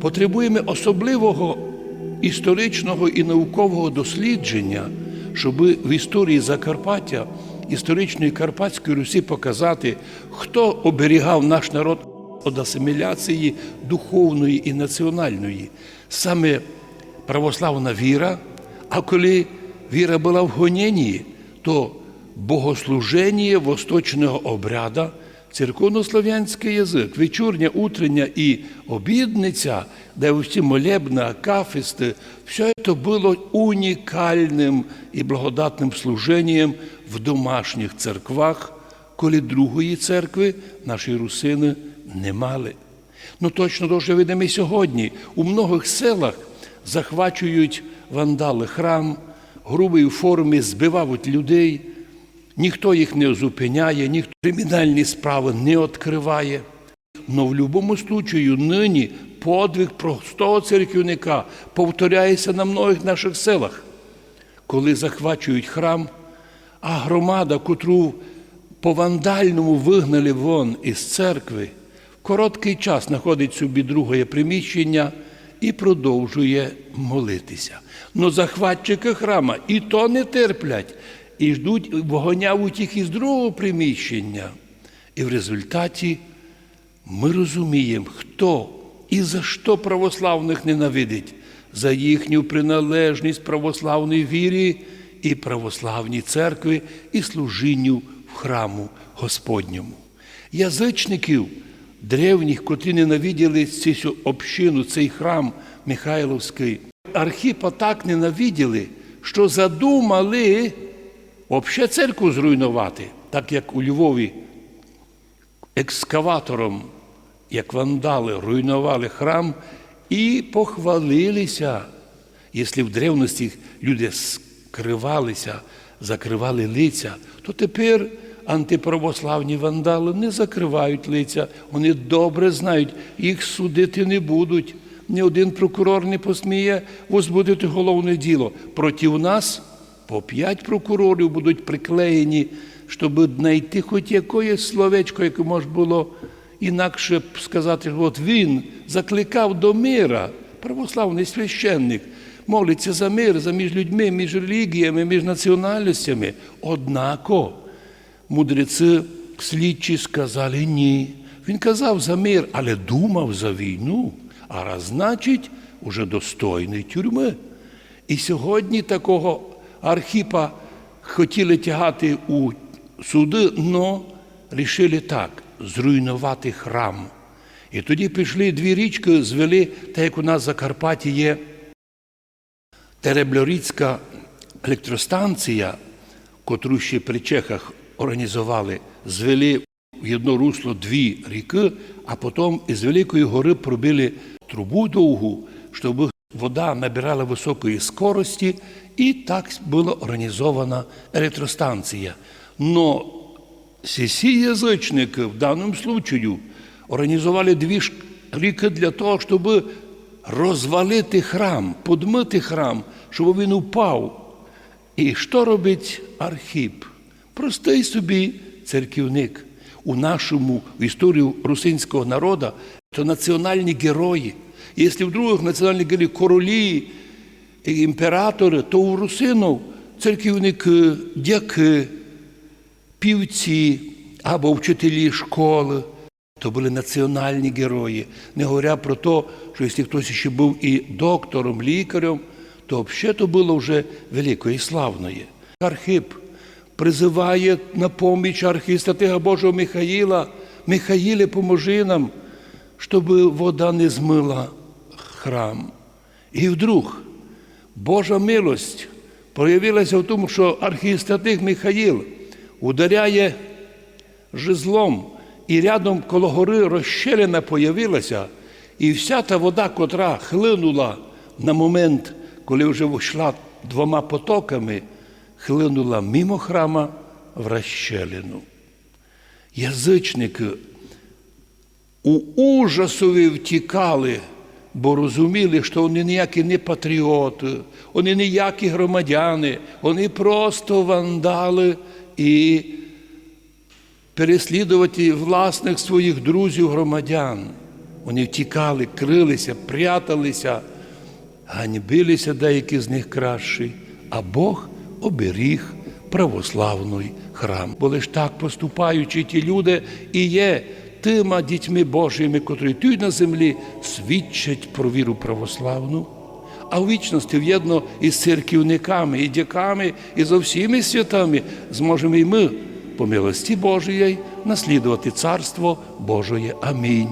Потребуємо особливого історичного і наукового дослідження, щоб в історії Закарпаття, історичної Карпатської Русі показати, хто оберігав наш народ від асиміляції духовної і національної. Саме православна віра, а коли віра була в гоненні, то богослуження восточного обряда, церковнослов'янський язик, вечірня, утрення і обідниця, де всі молебна, акафисти, все це було унікальним і благодатним служенням в домашніх церквах, коли другої церкви наші русини не мали. Ну точно дуже видимо і сьогодні. У многих селах захвачують вандали храм, грубої формі збивають людей, ніхто їх не зупиняє, ніхто кримінальні справи не відкриває. Но в будь-якому случаю нині подвиг простого церківника повторяється на многих наших селах, коли захвачують храм, а громада, котру по вандальному вигнали вон із церкви, в короткий час знаходить собі друге приміщення і продовжує молитися. Но захватчики храма і то не терплять, і ждуть, вогонявуть їх із другого приміщення. І в результаті ми розуміємо, хто і за що православних ненавидить, за їхню приналежність православній вірі і православній церкві, і служінню в храму Господньому. Язичників древніх, котрі ненавиділи цю общину, цей храм Михайловський, Архіпа так ненавиділи, що задумали взагалі церкву зруйнувати, так як у Львові екскаватором, як вандали, руйнували храм і похвалилися. Якщо в древності люди скривалися, закривали лиця, то тепер антиправославні вандали не закривають лиця. Вони добре знають, їх судити не будуть. Ні один прокурор не посміє возбудити головне діло. Проти нас по п'ять прокурорів будуть приклеєні, щоб знайти хоч якесь словечко, яке може було інакше б сказати, от він закликав до мира, православний священник, молиться за мир, за між людьми, між релігіями, між національностями. Однако мудреці слідчі сказали ні. Він казав за мир, але думав за війну, а раз значить, уже достойний тюрми. І сьогодні такого архіпа хотіли тягати у суди, але рішили так зруйнувати храм. І тоді пішли дві річки, звели, так як у нас в Закарпатті є Теребльоріцька електростанція, котру ще при Чехах організували, звели в одно русло дві ріки, а потім із Великої гори пробили трубу довгу, щоб вода набирала високої скорості, і так була організована електростанція. Но сісі язичники в даному случаю організували дві ж ріки для того, щоб розвалити храм, подмити храм, щоб він упав. І що робить Архіп? Простий собі церківник. У нашому в історію русинського народу це національні герої. Якщо в других національних героїв королі, імператори, то у русинів церківники, дяки, півці або вчителі школи. То були національні герої. Не говоря про те, що якщо хтось ще був і доктором, лікарем, то взагалі то було вже великої і славної. Архип призиває на поміч архістратига Божого Михаїла. Михаїле, поможи нам, щоб вода не змила храм. І вдруг Божа милость проявилася в тому, що архістратиг Михаїл ударяє жезлом, і рядом коло гори розщелина появилася, і вся та вода, котра хлинула на момент, коли вже йшла двома потоками, хлинула мимо храма в розщелину. Язичники у ужасові втікали, бо розуміли, що вони ніякі не патріоти, вони ніякі громадяни, вони просто вандали і переслідувати власних своїх друзів громадян. Вони втікали, крилися, пряталися, ганьбилися деякі з них кращі, а Бог оберіг православний храм. Бо лиш так поступаючи ті люди і є тима дітьми Божими, котрі тут на землі свідчать про віру православну. А в вічності в'єдно із церківниками, і дяками, і зо всіми святами зможемо і ми, по милості Божої, наслідувати Царство Божої. Амінь.